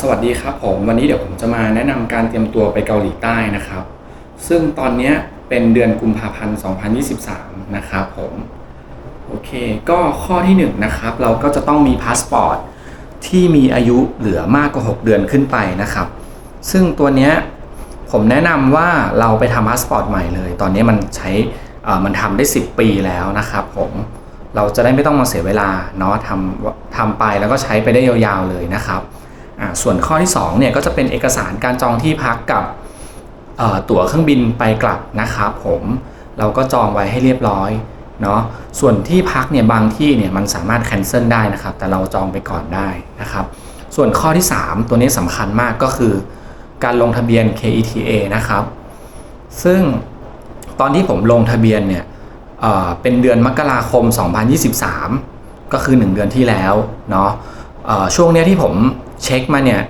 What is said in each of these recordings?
สวัสดีครับผมวันนี้เดี๋ยวผมจะมาแนะนำการเตรียมตัวไปเกาหลีใต้นะครับ ซึ่งตอนนี้เป็นเดือนกุมภาพันธ์ 2023 นะครับผมโอเค ก็ข้อที่1นงนะครับเราก็จะต้องมีพาสปอร์ตที่มีอายุเหลือมากกว่า 6 เดือนขึ้นไปนะครับ ซึ่งตัวนี้ผมแนะนำว่าเราไปทำพาสปอร์ตใหม่เลย ตอนนี้มันใช้มันทำได้ 10 ปีแล้วนะครับผมเราจะได้ไม่ต้องมาเสียเวลาเนาะทำทำไปแล้วก็ใช้ไปได้ยาวๆเลยนะครับ ส่วนข้อที่2เนี่ยก็จะเป็นเอกสารการจองที่พักกับตั๋วเครื่องบินไปกลับนะครับผมเราก็จองไว้ให้เรียบร้อยเนาะส่วนที่พักเนี่ยบางที่เนี่ยมันสามารถแคนเซิลได้นะครับ แต่เราจองไปก่อนได้นะครับ ส่วนข้อที่ 3 ตัวนี้สำคัญมากก็คือ การลงทะเบียน KETA นะครับ ซึ่งตอนที่ผมลงทะเบียนเนี่ยเเป็นเดือนมกราคม 2023 ก็คือ 1 เดือนที่แล้วเนาะช่วงเนี้ยที่ผม เช็คมาเนี่ย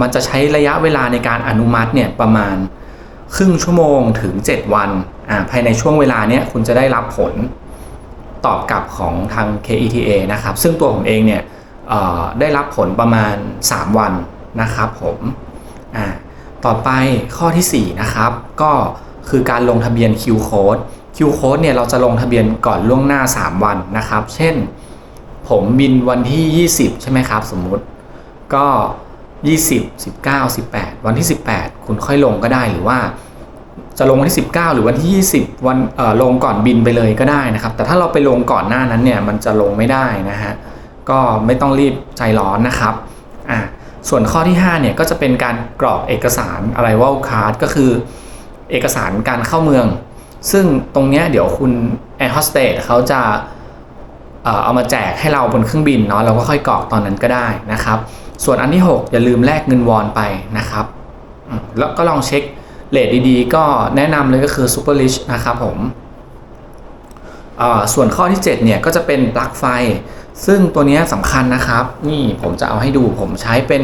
มันจะใช้ระยะเวลาในการอนุมัติเนี่ยประมาณครึ่งชั่วโมงถึง 7 วันอ่าภายในช่วงเวลาเนี้ยคุณจะได้รับผลตอบกลับของทาง KETA นะครับ ซึ่งตัวผมเองเนี่ยได้รับผลประมาณ 3 วันนะครับผมอ่าต่อไปข้อทีสี่ 4 นะครับ ก็คือการลงทะเบียน Q code Q code เนี่ยเราจะลงทะเบียนก่อนล่วงหน้า 3 วันนะครับ เช่น ผมบินวันที่ 20 ใช่ไหมครับ สมมุติ ก็ 20 19 18 วันที่ 18 คุณค่อยลงก็ได้หรือว่า จะลงวันที่ 19 หรือวันที่ 20 วันเอ่อลงก่อนบินไปเลยก็ได้นะครับ แต่ถ้าเราไปลงก่อนหน้านั้นเนี่ยมันจะลงไม่ได้นะฮะก็ไม่ต้องรีบใจร้อนนะครับอะส่วนข้อที่5เนี่ยก็จะเป็นการกรอกเอกสารอะไรว่าคาร์ดก็คือ เอกสารการเข้าเมือง ซึ่งตรงเนี้ยเดี๋ยวคุณแอร์โฮสเตสเขาจะเอ่อเอามาแจกให้เราบนเครื่องบินเนาะเราก็ค่อยกรอกตอนนั้นก็ได้นะครับ ส่วนอันที่ 6 อย่าลืมแลกเงินวอนไปนะครับ แล้วก็ลองเช็คเลทดีๆ ก็แนะนำเลยก็คือ Super Rich นะครับผมส่วนข้อที่ 7 เนี่ยก็จะเป็นปลั๊กไฟ ซึ่งตัวนี้สำคัญนะครับ นี่ผมจะเอาให้ดูผมใช้เป็น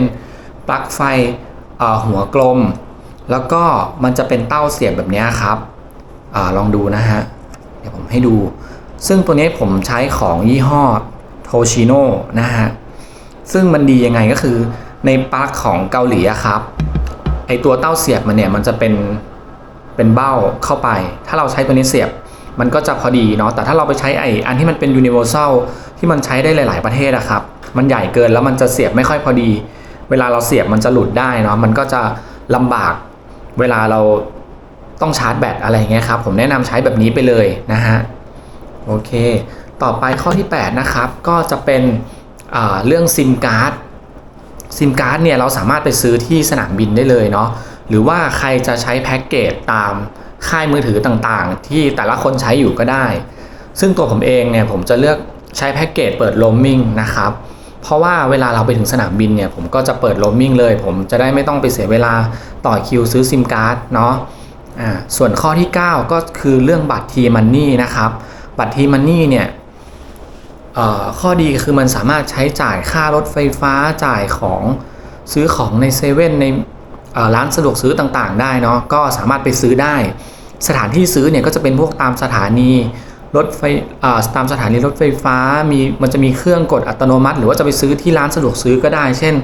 ปลั๊กไฟหัวกลม แล้วก็มันจะเป็นเต้าเสียบแบบนี้ครับอลองดูนะฮะ เดี๋ยวผมให้ดู ซึ่งตัวนี้ผมใช้ของยี่ห้อโทชิโน่นะฮะ ซึ่งมันดียังไงก็คือในปลั๊กของเกาหลีอะครับไอตัวเต้าเสียบมันเนี่ยมันจะเป็นเป็นเบ้าเข้าไป ถ้าเราใช้ตัวนี้เสียบมันก็จะพอดีเนาะแต่ถ้าเราไปใช้ไออันที่มันเป็น universal ที่มันใช้ได้หลาย ๆ ประเทศอะครับ มันใหญ่เกินแล้วมันจะเสียบไม่ค่อยพอดี เวลาเราเสียบมันจะหลุดได้เนาะมันก็จะลำบากเวลาเราต้องชาร์จแบตอะไรอย่างเงี้ยครับผมแนะนำใช้แบบนี้ไปเลยนะฮะโอเค ต่อไปข้อที่ 8 นะครับ ก็จะเป็น เรื่องซิมการ์ดซิมการ์ดเนี่ยเราสามารถไปซื้อที่สนามบินได้เลยเนาะหรือว่าใครจะใช้แพ็กเกจตามค่ายมือถือต่างๆ ที่แต่ละคนใช้อยู่ก็ได้ ซึ่งตัวผมเองเนี่ยผมจะเลือกใช้แพ็กเกจเปิดโรมมิ่งนะครับเพราะว่าเวลาเราไปถึงสนามบินเนี่ยผมก็จะเปิดโรมมิ่งเลย ผมจะได้ไม่ต้องไปเสียเวลาต่อคิวซื้อซิมการ์ดเนาะอ่าส่วนข้อที่ 9 ก็คือเรื่องบัตรทีมันนี่นะครับบัตรทีมันนี่เนี่ย ข้อดีคือมันสามารถใช้จ่ายค่ารถไฟฟ้าจ่ายของซื้อของในเซเว่นในร้านสะดวกซื้อต่างๆ ได้เนาะก็สามารถไปซื้อได้ สถานที่ซื้อเนี่ยก็จะเป็นพวกตามสถานีรถไฟตามสถานีรถไฟฟ้ามีมันจะมีเครื่องกดอัตโนมัติ หรือว่าจะไปซื้อที่ร้านสะดวกซื้อก็ได้ เช่น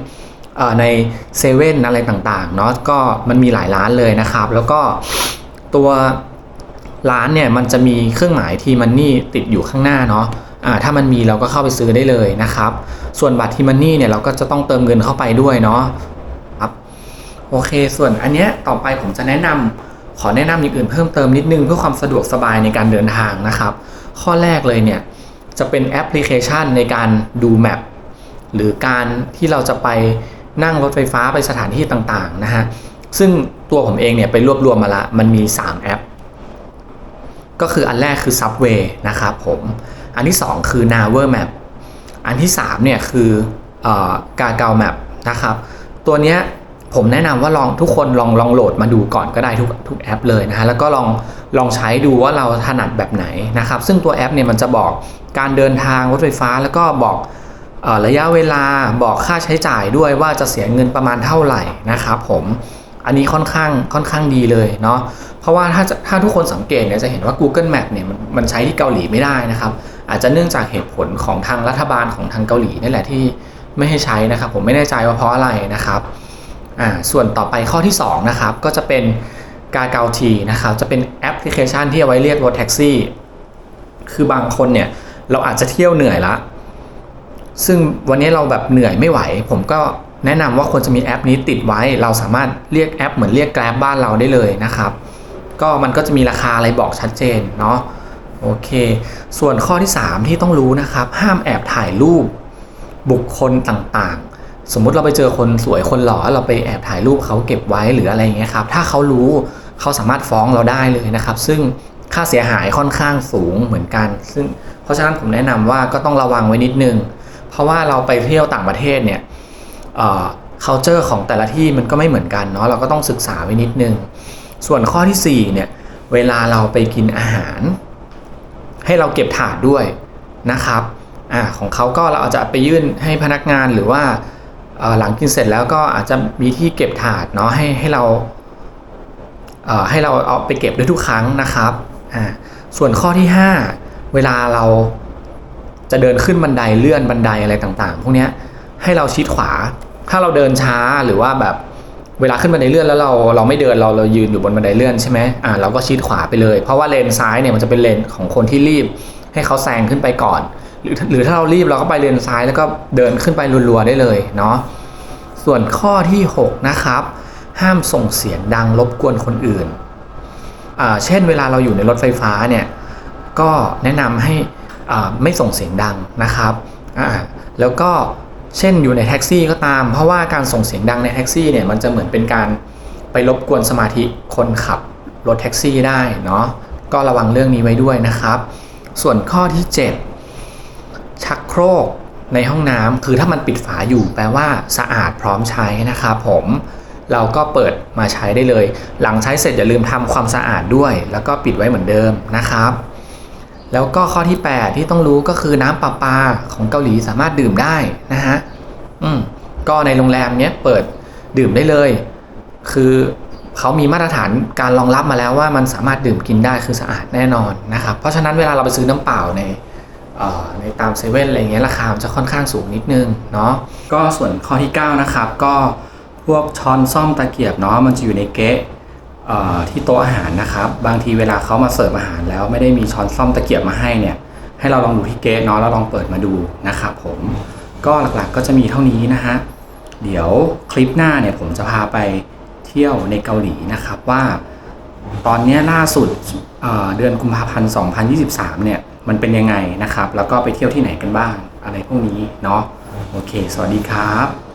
ในเซเว่นอะไรต่างๆเนาะก็มันมีหลายร้านเลยนะครับ แล้วก็ตัวร้านเนี่ยมันจะมีเครื่องหมายทีมันนี่ติดอยู่ข้างหน้าเนาะ ถ้ามันมีเราก็เข้าไปซื้อได้เลยนะครับ ส่วนบัตรทีมันนี่เนี่ยเราก็จะต้องเติมเงินเข้าไปด้วยเนาะครับโอเค ส่วนอันเนี้ยต่อไปผมจะแนะนำขอแนะนำอย่างอื่นเพิ่มเติมนิดนึงเพื่อความสะดวกสบายในการเดินทางนะครับ ข้อแรกเลยเนี่ยจะเป็นแอปพลิเคชันในการดูแมปหรือการที่เราจะไปนั่งรถไฟฟ้าไปสถานที่ต่างๆนะฮะซึ่งตัวผมเองเนี่ยไปรวบรวมมาละมันมี 3 แอป ก็คืออันแรกคือ Subway นะครับผม อันที่ 2 คือ Naver Map อันที่3เนี่ยคือกาเกา Map นะครับ ตัวเนี้ยผมแนะนำว่าลองทุกคนลองลองโหลดมาดูก่อนก็ได้ทุกทุกแอปเลยนะฮะแล้วก็ลองลองใช้ดูว่าเราถนัดแบบไหนนะครับ ซึ่งตัวแอปเนี่ยมันจะบอกการเดินทางรถไฟฟ้าแล้วก็บอกระยะเวลาบอกค่าใช้จ่ายด้วยว่าจะเสียเงินประมาณเท่าไหร่นะครับผมอันนี้ค่อนข้างค่อนข้างดีเลยเนาะเพราะว่าถ้าถ้าทุกคนสังเกตเนี่ยจะเห็นว่า Google Map เนี่ยมันมันใช้ที่เกาหลีไม่ได้นะครับ อาจจะเนื่องจากเหตุผลของทางรัฐบาลของทางเกาหลีนี่แหละที่ไม่ให้ใช้นะครับ ผมไม่แน่ใจว่าเพราะอะไรนะครับอ่าส่วนต่อไปข้อที่สองนะครับก็จะเป็นกาเกาทีนะครับจะเป็นแอปพลิเคชันที่เอาไว้เรียกรถแท็กซี่ คือบางคนเนี่ยเราอาจจะเที่ยวเหนื่อยละซึ่งวันนี้เราแบบเหนื่อยไม่ไหว ผมก็แนะนำว่าควรจะมีแอปนี้ติดไว้ เราสามารถเรียกแอปเหมือนเรียกแกร็บบ้านเราได้เลยนะครับ ก็มันก็จะมีราคาอะไรบอกชัดเจนเนาะ โอเค ส่วนข้อที่ 3 ที่ต้องรู้นะครับ ห้ามแอบถ่ายรูป บุคคลต่างๆ สมมุติเราไปเจอคนสวยคนหล่อเราไปแอบถ่ายรูปเขาเก็บไว้หรืออะไรอย่างเงี้ยครับถ้าเขารู้เขาสามารถฟ้องเราได้เลยนะครับ ซึ่งค่าเสียหายค่อนข้างสูงเหมือนกัน ซึ่งเพราะฉะนั้นผมแนะนำว่าก็ต้องระวังไว้นิดนึง เพราะว่าเราไปเที่ยวต่างประเทศเนี่ยเอ่อ culture ของแต่ละที่มันก็ไม่เหมือนกันเนาะเราก็ต้องศึกษาไว้นิดนึง ส่วนข้อที่4เนี่ยเวลาเราไปกินอาหาร ให้เราเก็บถาดด้วยนะครับอ่าของเขาก็เราอาจจะไปยื่นให้พนักงานหรือว่าหลังกินเสร็จแล้วก็อาจจะมีที่เก็บถาดเนาะให้ให้เราเอ่อให้เราเอาไปเก็บด้วยทุกครั้งนะครับอ่าส่วนข้อที่ 5 เวลาเราจะเดินขึ้นบันไดเลื่อนบันไดอะไรต่างๆ พวกเนี้ยให้เราชิดขวา ถ้าเราเดินช้าหรือว่าแบบ เวลาขึ้นบันไดเลื่อนแล้วเราเราไม่เดินเราเรายืนอยู่บนบันไดเลื่อนใช่ไหมอ่าเราก็ชิดขวาไปเลย เพราะว่าเลนซ้ายเนี่ยมันจะเป็นเลนของคนที่รีบ ให้เขาแซงขึ้นไปก่อน หรือหรือถ้าเรารีบเราก็ไปเลนซ้ายแล้วก็เดินขึ้นไปรัวๆได้เลยเนาะส่วนข้อที่ 6 นะครับ ห้ามส่งเสียงดังรบกวนคนอื่นอ่าเช่นเวลาเราอยู่ในรถไฟฟ้าเนี่ยก็แนะนำให้อ่าไม่ส่งเสียงดังนะครับอ่าแล้วก็ เช่นอยู่ในแท็กซี่ก็ตาม เพราะว่าการส่งเสียงดังในแท็กซี่เนี่ยมันจะเหมือนเป็นการไปรบกวนสมาธิคนขับรถแท็กซี่ได้เนาะก็ระวังเรื่องนี้ไว้ด้วยนะครับ ส่วนข้อที่ 7 ชักโครกในห้องน้ำคือถ้ามันปิดฝาอยู่แปลว่าสะอาดพร้อมใช้นะครับผมเราก็เปิดมาใช้ได้เลย หลังใช้เสร็จอย่าลืมทำความสะอาดด้วย แล้วก็ปิดไว้เหมือนเดิมนะครับ แล้วก็ข้อที่ 8 ที่ต้องรู้ก็คือน้ำประปาของเกาหลีสามารถดื่มได้นะฮะอืมก็ในโรงแรมเนี้ยเปิดดื่มได้เลย คือเขามีมาตรฐานการรองรับมาแล้วว่ามันสามารถดื่มกินได้คือสะอาดแน่นอนนะครับเพราะฉะนั้นเวลาเราไปซื้อน้ำเปล่าในในตามเซเว่นอะไรเงี้ยราคาจะค่อนข้างสูงนิดนึงเนาะก็ส่วนข้อที่ 9 นะครับ ก็พวกช้อนซ่อมตะเกียบเนาะมันจะอยู่ในเก๊ะ ที่โต๊ะอาหารนะครับ บางทีเวลาเขามาเสิร์ฟอาหารแล้วไม่ได้มีช้อนซ่อมตะเกียบมาให้เนี่ยให้เราลองดูที่เก๊ะเนาะแล้วลองเปิดมาดูนะครับผมก็หลักๆก็จะมีเท่านี้นะฮะเดี๋ยวคลิปหน้าเนี่ยผมจะพาไปเที่ยวในเกาหลีนะครับว่า ตอนนี้ล่าสุดเเดือนกุมภาพันธ์ 2023 เนี่ยมันเป็นยังไงนะครับ แล้วก็ไปเที่ยวที่ไหนกันบ้างอะไรพวกนี้เนาะโอเค สวัสดีครับ